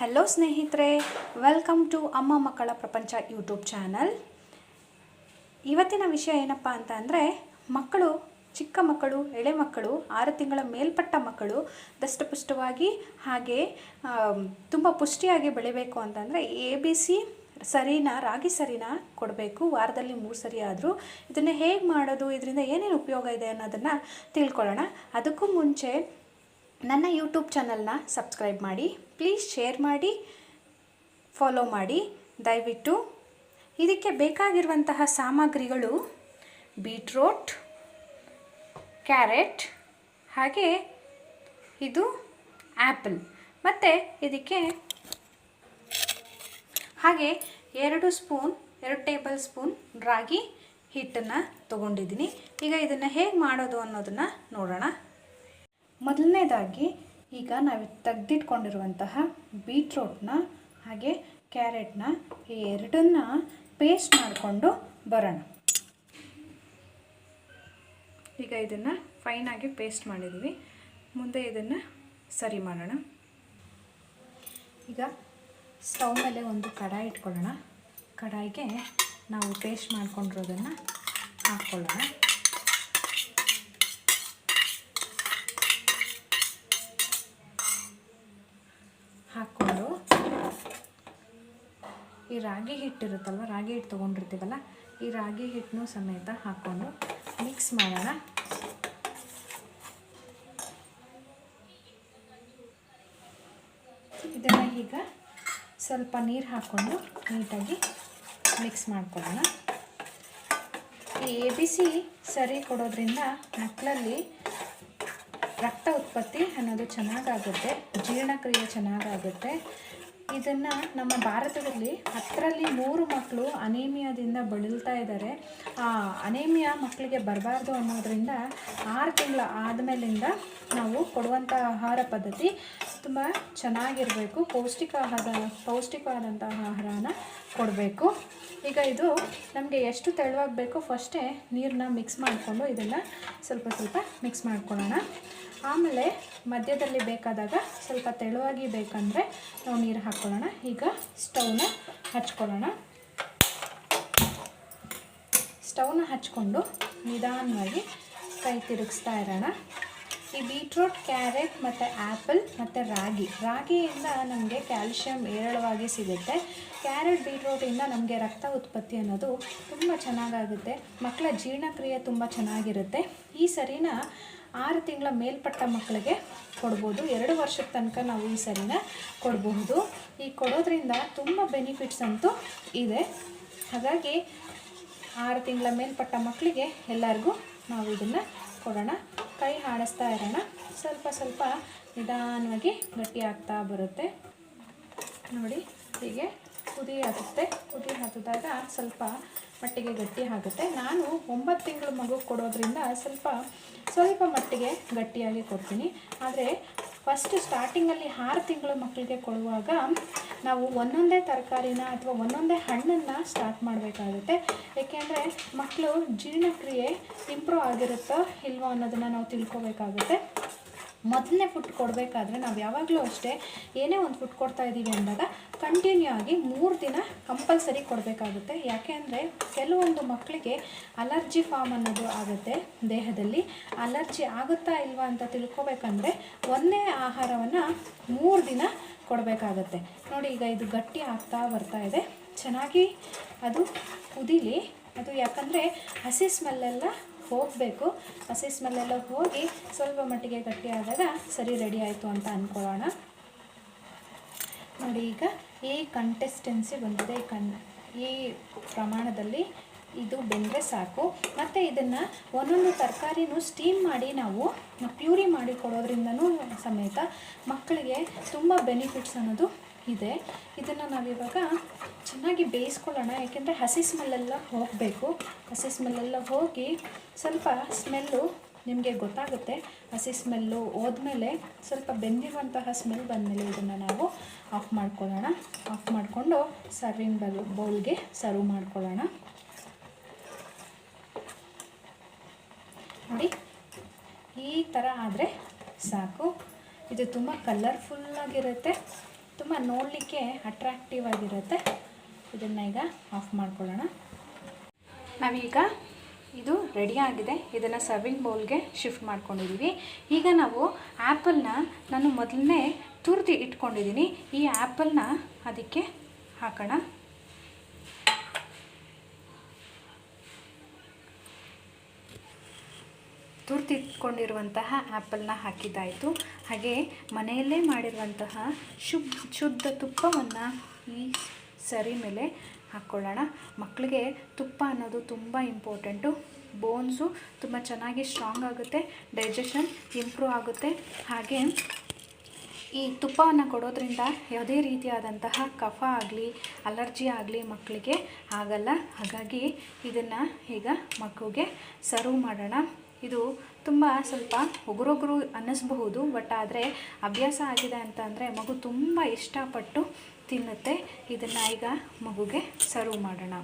Hello ಸ್ನೇಹಿತರೆ. Welcome to ಅಮ್ಮ ಮಕ್ಕಳ ಪ್ರಪಂಚ ಯೂಟ್ಯೂಬ್ ಚಾನಲ್ ಇವತ್ತಿನ ವಿಷಯ ಏನಪ್ಪ ಅಂತ ಅಂದರೆ, ಮಕ್ಕಳು, ಚಿಕ್ಕ ಮಕ್ಕಳು, ಎಳೆ ಮಕ್ಕಳು, ಆರು ತಿಂಗಳ ಮೇಲ್ಪಟ್ಟ ಮಕ್ಕಳು ದಷ್ಟಪುಷ್ಟವಾಗಿ ಹಾಗೆ ತುಂಬ ಪುಷ್ಟಿಯಾಗಿ ಬೆಳಿಬೇಕು ಅಂತಂದರೆ ಎ ಬಿ ಸಿ ಸರಿನ, ರಾಗಿ ಸರಿನ ಕೊಡಬೇಕು. ವಾರದಲ್ಲಿ ಮೂರು ಸರಿ ಆದರೂ ಇದನ್ನು ಹೇಗೆ ಮಾಡೋದು, ಇದರಿಂದ ಏನೇನು ಉಪಯೋಗ ಇದೆ ಅನ್ನೋದನ್ನು ತಿಳ್ಕೊಳ್ಳೋಣ. ಅದಕ್ಕೂ ಮುಂಚೆ ನನ್ನ ಯೂಟ್ಯೂಬ್ ಚಾನಲ್ನ ಸಬ್ಸ್ಕ್ರೈಬ್ ಮಾಡಿ, ಪ್ಲೀಸ್ ಶೇರ್ ಮಾಡಿ, ಫಾಲೋ ಮಾಡಿ, ದಯವಿಟ್ಟು. ಇದಕ್ಕೆ ಬೇಕಾಗಿರುವಂತಹ ಸಾಮಗ್ರಿಗಳು ಬೀಟ್ರೋಟ್, ಕ್ಯಾರೆಟ್, ಹಾಗೆ ಇದು ಆ್ಯಪಲ್ ಮತ್ತು ಇದಕ್ಕೆ ಹಾಗೆ ಎರಡು ಸ್ಪೂನ್, ಎರಡು ಟೇಬಲ್ ಸ್ಪೂನ್ ರಾಗಿ ಹಿಟ್ಟನ್ನು ತೊಗೊಂಡಿದ್ದೀನಿ. ಈಗ ಇದನ್ನು ಹೇಗೆ ಮಾಡೋದು ಅನ್ನೋದನ್ನು ನೋಡೋಣ. ಮೊದಲನೇದಾಗಿ ಈಗ ನಾವು ತೆಗೆದಿಟ್ಕೊಂಡಿರುವಂತಹ ಬೀಟ್ರೂಟ್ನ ಹಾಗೆ ಕ್ಯಾರೆಟ್ನ ಈ ಎರಡನ್ನ ಪೇಸ್ಟ್ ಮಾಡಿಕೊಂಡು ಬರೋಣ. ಈಗ ಇದನ್ನು ಫೈನಾಗಿ ಪೇಸ್ಟ್ ಮಾಡಿದ್ವಿ. ಮುಂದೆ ಇದನ್ನು ಸರಿ ಮಾಡೋಣ. ಈಗ ಸ್ಟವ್ ಮೇಲೆ ಒಂದು ಕಡಾಯಿ ಇಟ್ಕೊಳ್ಳೋಣ. ಕಡಾಯಿಗೆ ನಾವು ಪೇಸ್ಟ್ ಮಾಡಿಕೊಂಡಿರೋದನ್ನು ಹಾಕ್ಕೊಳ್ಳೋಣ ಹಾಕ್ಕೊಂಡು ಈ ರಾಗಿ ಹಿಟ್ಟಿರುತ್ತಲ್ವ, ರಾಗಿ ಹಿಟ್ಟು ತೊಗೊಂಡಿರ್ತೀವಲ್ಲ, ಈ ರಾಗಿ ಹಿಟ್ಟನ್ನು ಸಮೇತ ಹಾಕ್ಕೊಂಡು ಮಿಕ್ಸ್ ಮಾಡೋಣ. ಇದನ್ನು ಈಗ ಸ್ವಲ್ಪ ನೀರು ಹಾಕ್ಕೊಂಡು ನೀಟಾಗಿ ಮಿಕ್ಸ್ ಮಾಡ್ಕೊಳ್ಳೋಣ. ಈ ಎ ಬಿ ಸಿ ಸರಿ ಕೊಡೋದ್ರಿಂದ ಮಕ್ಕಳಲ್ಲಿ ರಕ್ತ ಉತ್ಪತ್ತಿ ಅನ್ನೋದು ಚೆನ್ನಾಗಾಗುತ್ತೆ, ಜೀರ್ಣಕ್ರಿಯೆ ಚೆನ್ನಾಗಾಗುತ್ತೆ. ಇದನ್ನು ನಮ್ಮ ಭಾರತದಲ್ಲಿ ಹತ್ತರಲ್ಲಿ ಮೂರು ಮಕ್ಕಳು ಅನೇಮಿಯಾದಿಂದ ಬಳಲ್ತಾ ಇದ್ದಾರೆ. ಆ ಅನೇಮಿಯಾ ಮಕ್ಕಳಿಗೆ ಬರಬಾರ್ದು ಅನ್ನೋದರಿಂದ ಆರು ತಿಂಗಳ ಆದಮೇಲಿಂದ ನಾವು ಕೊಡುವಂಥ ಆಹಾರ ಪದ್ಧತಿ ತುಂಬ ಚೆನ್ನಾಗಿರಬೇಕು. ಪೌಷ್ಟಿಕ ಆಹಾರ ಪೌಷ್ಟಿಕವಾದಂಥ ಆಹಾರನ ಕೊಡಬೇಕು. ಈಗ ಇದು ನಮಗೆ ಎಷ್ಟು ತೆಳುವಾಗಬೇಕು ಫಸ್ಟೇ ನೀರನ್ನ ಮಿಕ್ಸ್ ಮಾಡಿಕೊಂಡು ಇದನ್ನು ಸ್ವಲ್ಪ ಸ್ವಲ್ಪ ಮಿಕ್ಸ್ ಮಾಡ್ಕೊಳ್ಳೋಣ. ಆಮೇಲೆ ಮಧ್ಯದಲ್ಲಿ ಬೇಕಾದಾಗ ಸ್ವಲ್ಪ ತೆಳುವಾಗಿ ಬೇಕಂದರೆ ನಾವು ನೀರು ಹಾಕ್ಕೊಳ್ಳೋಣ ಈಗ ಸ್ಟವ್ನ ಹಚ್ಕೊಳ್ಳೋಣ. ಸ್ಟವ್ನ ಹಚ್ಕೊಂಡು ನಿಧಾನವಾಗಿ ಕೈ ತಿರುಗಿಸ್ತಾ ಇರೋಣ. ಈ ಬೀಟ್ರೂಟ್, ಕ್ಯಾರೆಟ್ ಮತ್ತು ಆ್ಯಪಲ್ ಮತ್ತು ರಾಗಿ. ರಾಗಿಯಿಂದ ನಮಗೆ ಕ್ಯಾಲ್ಶಿಯಂ ಹೇರಳವಾಗಿ ಸಿಗುತ್ತೆ. ಕ್ಯಾರೆಟ್, ಬೀಟ್ರೂಟಿಂದ ನಮಗೆ ರಕ್ತ ಉತ್ಪತ್ತಿ ಅನ್ನೋದು ತುಂಬ ಚೆನ್ನಾಗಾಗುತ್ತೆ. ಮಕ್ಕಳ ಜೀರ್ಣಕ್ರಿಯೆ ತುಂಬ ಚೆನ್ನಾಗಿರುತ್ತೆ. ಈ ಸರಿನ ಆರು ತಿಂಗಳ ಮೇಲ್ಪಟ್ಟ ಮಕ್ಕಳಿಗೆ ಕೊಡ್ಬೋದು. ಎರಡು ವರ್ಷದ ತನಕ ನಾವು ಈ ಸರಿನ ಕೊಡಬಹುದು. ಈ ಕೊಡೋದ್ರಿಂದ ತುಂಬ ಬೆನಿಫಿಟ್ಸ್ ಅಂತೂ ಇದೆ. ಹಾಗಾಗಿ ಆರು ತಿಂಗಳ ಮೇಲ್ಪಟ್ಟ ಮಕ್ಕಳಿಗೆ ಎಲ್ಲರಿಗೂ ನಾವು ಇದನ್ನು ಕೊಡೋಣ. ಕೈ ಆಡಿಸ್ತಾ ಇರೋಣ. ಸ್ವಲ್ಪ ಸ್ವಲ್ಪ ನಿಧಾನವಾಗಿ ಗಟ್ಟಿ ಆಗ್ತಾ ಬರುತ್ತೆ. ನೋಡಿ, ಹೀಗೆ ಕುದಿ ಹಾಕುತ್ತೆ ಕುದಿ ಹಾಕಿದಾಗ ಸ್ವಲ್ಪ ಮಟ್ಟಿಗೆ ಗಟ್ಟಿ ಆಗುತ್ತೆ. ನಾನು ಒಂಬತ್ತು ತಿಂಗಳ ಮಗು ಕೊಡೋದ್ರಿಂದ ಸ್ವಲ್ಪ ಸ್ವಲ್ಪ ಮಟ್ಟಿಗೆ ಗಟ್ಟಿಯಾಗಿ ಕೊಡ್ತೀನಿ. ಆದರೆ ಫಸ್ಟ್ ಸ್ಟಾರ್ಟಿಂಗಲ್ಲಿ ಆರು ತಿಂಗಳ ಮಕ್ಕಳಿಗೆ ಕೊಡುವಾಗ ನಾವು ಒಂದೊಂದೇ ತರಕಾರಿನ ಅಥವಾ ಒಂದೊಂದೇ ಹಣ್ಣನ್ನು ಸ್ಟಾರ್ಟ್ ಮಾಡಬೇಕಾಗುತ್ತೆ. ಏಕೆಂದರೆ ಮಕ್ಕಳು ಜೀರ್ಣಕ್ರಿಯೆ ಇಂಪ್ರೂವ್ ಆಗಿರುತ್ತೋ ಇಲ್ವೋ ಅನ್ನೋದನ್ನು ನಾವು ತಿಳ್ಕೊಬೇಕಾಗುತ್ತೆ. ಮೊದಲನೇ ಫುಡ್ ಕೊಡಬೇಕಾದ್ರೆ ನಾವು ಯಾವಾಗಲೂ ಅಷ್ಟೇ ಏನೇ ಒಂದು ಫುಡ್ ಕೊಡ್ತಾ ಇದ್ದೀವಿ ಅಂದಾಗ ಕಂಟಿನ್ಯೂ ಆಗಿ ಮೂರು ದಿನ ಕಂಪಲ್ಸರಿ ಕೊಡಬೇಕಾಗುತ್ತೆ. ಯಾಕೆ ಅಂದರೆ ಕೆಲವೊಂದು ಮಕ್ಕಳಿಗೆ ಅಲರ್ಜಿ ಫಾರ್ಮ್ ಅನ್ನೋದು ಆಗುತ್ತೆ ದೇಹದಲ್ಲಿ. ಅಲರ್ಜಿ ಆಗುತ್ತಾ ಇಲ್ವಾ ಅಂತ ತಿಳ್ಕೊಬೇಕಂದ್ರೆ ಒಂದೇ ಆಹಾರವನ್ನು ಮೂರು ದಿನ ಕೊಡಬೇಕಾಗತ್ತೆ. ನೋಡಿ ಈಗ ಇದು ಗಟ್ಟಿ ಆಗ್ತಾ ಬರ್ತಾ ಇದೆ. ಚೆನ್ನಾಗಿ ಅದು ಕುದಿಲಿ. ಅದು ಯಾಕಂದರೆ ಹಸಿ ಸ್ಮೆಲ್ಲೆಲ್ಲ ಹೋಗಬೇಕು. ಹಸಿ ಸ್ಮೆಲ್ಲೆಲ್ಲ ಹೋಗಿ ಸ್ವಲ್ಪ ಮಟ್ಟಿಗೆ ಗಟ್ಟಿಯಾದಾಗ ಸರಿ ರೆಡಿ ಆಯಿತು ಅಂತ ಅಂದ್ಕೊಳ್ಳೋಣ ನೋಡಿ ಈಗ ಈ ಕಂಟೆಸ್ಟೆನ್ಸಿ ಬಂದಿದೆ. ಈ ಈ ಪ್ರಮಾಣದಲ್ಲಿ ಇದು ಬೆಂದರೆ ಸಾಕು. ಮತ್ತು ಇದನ್ನು ಒಂದೊಂದು ತರಕಾರಿನೂ ಸ್ಟೀಮ್ ಮಾಡಿ ನಾವು ಪ್ಯೂರಿ ಮಾಡಿ ಕೊಡೋದ್ರಿಂದನೂ ಸಮೇತ ಮಕ್ಕಳಿಗೆ ತುಂಬ ಬೆನಿಫಿಟ್ಸ್ ಅನ್ನೋದು ಇದೆ. ಇದನ್ನು ನಾವಿವಾಗ ಚೆನ್ನಾಗಿ ಬೇಯಿಸ್ಕೊಳ್ಳೋಣ, ಯಾಕೆಂದರೆ ಹಸಿ ಸ್ಮೆಲ್ಲೆಲ್ಲ ಹೋಗಬೇಕು. ಹಸಿ ಸ್ಮೆಲ್ಲೆಲ್ಲ ಹೋಗಿ ಸ್ವಲ್ಪ ಸ್ಮೆಲ್ಲು ನಿಮಗೆ ಗೊತ್ತಾಗುತ್ತೆ. ಹಸಿ ಸ್ಮೆಲ್ಲು ಹೋದ್ಮೇಲೆ ಸ್ವಲ್ಪ ಬೆಂದಿರುವಂತಹ ಸ್ಮೆಲ್ ಬಂದಮೇಲೆ ಇದನ್ನು ನಾವು ಆಫ್ ಮಾಡ್ಕೊಳ್ಳೋಣ. ಆಫ್ ಮಾಡಿಕೊಂಡು ಸರ್ವಿಂಗ್ ಬಲ್, ಬೌಲ್ಗೆ ಸರ್ವ್ ಮಾಡ್ಕೊಳ್ಳೋಣ. ನೋಡಿ, ಈ ಥರ ಆದರೆ ಸಾಕು. ಇದು ತುಂಬ ಕಲರ್ಫುಲ್ಲಾಗಿರುತ್ತೆ ತುಂಬ ನೋಡಲಿಕ್ಕೆ ಅಟ್ರಾಕ್ಟಿವ್ ಆಗಿರುತ್ತೆ. ಇದನ್ನು ಈಗ ಆಫ್ ಮಾಡ್ಕೊಳ್ಳೋಣ. ನಾವೀಗ ಇದು ರೆಡಿ ಆಗಿದೆ. ಇದನ್ನು ಸರ್ವಿಂಗ್ ಬೌಲ್ಗೆ ಶಿಫ್ಟ್ ಮಾಡ್ಕೊಂಡಿದ್ದೀವಿ ಈಗ ನಾವು ಆ್ಯಪಲ್ನ ನಾನು ಮೊದಲನೇ ತುರ್ದು ಇಟ್ಕೊಂಡಿದ್ದೀನಿ ಈ ಆ್ಯಪಲ್ನ ಅದಕ್ಕೆ ಹಾಕೋಣ. ತುರ್ತಿಟ್ಕೊಂಡಿರುವಂತಹ ಆ್ಯಪಲ್ನ ಹಾಕಿದ್ದಾಯಿತು. ಹಾಗೆ ಮನೆಯಲ್ಲೇ ಮಾಡಿರುವಂತಹ ಶುದ್ಧ ಶುದ್ಧ ತುಪ್ಪವನ್ನು ಈ ಸರಿ ಮೇಲೆ ಹಾಕ್ಕೊಳ್ಳೋಣ. ಮಕ್ಕಳಿಗೆ ತುಪ್ಪ ಅನ್ನೋದು ತುಂಬ ಇಂಪಾರ್ಟೆಂಟು. ಬೋನ್ಸು ತುಂಬ ಚೆನ್ನಾಗಿ ಸ್ಟ್ರಾಂಗ್ ಆಗುತ್ತೆ, ಡೈಜೆಷನ್ ಇಂಪ್ರೂವ್ ಆಗುತ್ತೆ. ಹಾಗೆ ಈ ತುಪ್ಪವನ್ನು ಕೊಡೋದ್ರಿಂದ ಯಾವುದೇ ರೀತಿಯಾದಂತಹ ಕಫ ಆಗಲಿ, ಅಲರ್ಜಿ ಆಗಲಿ ಮಕ್ಕಳಿಗೆ ಆಗಲ್ಲ. ಹಾಗಾಗಿ ಇದನ್ನು ಈಗ ಮಗುಗೆ ಸರ್ವ್ ಮಾಡೋಣ. ಇದು ತುಂಬ ಸ್ವಲ್ಪ ಒಗರೊಗರು ಅನ್ನಿಸ್ಬಹುದು ಬಟ್ ಆದರೆ ಅಭ್ಯಾಸ ಆಗಿದೆ ಅಂತ ಅಂದರೆ ಮಗು ತುಂಬ ಇಷ್ಟಪಟ್ಟು ತಿನ್ನುತ್ತೆ. ಇದನ್ನು ಈಗ ಮಗುಗೆ ಸರ್ವ್ ಮಾಡೋಣ.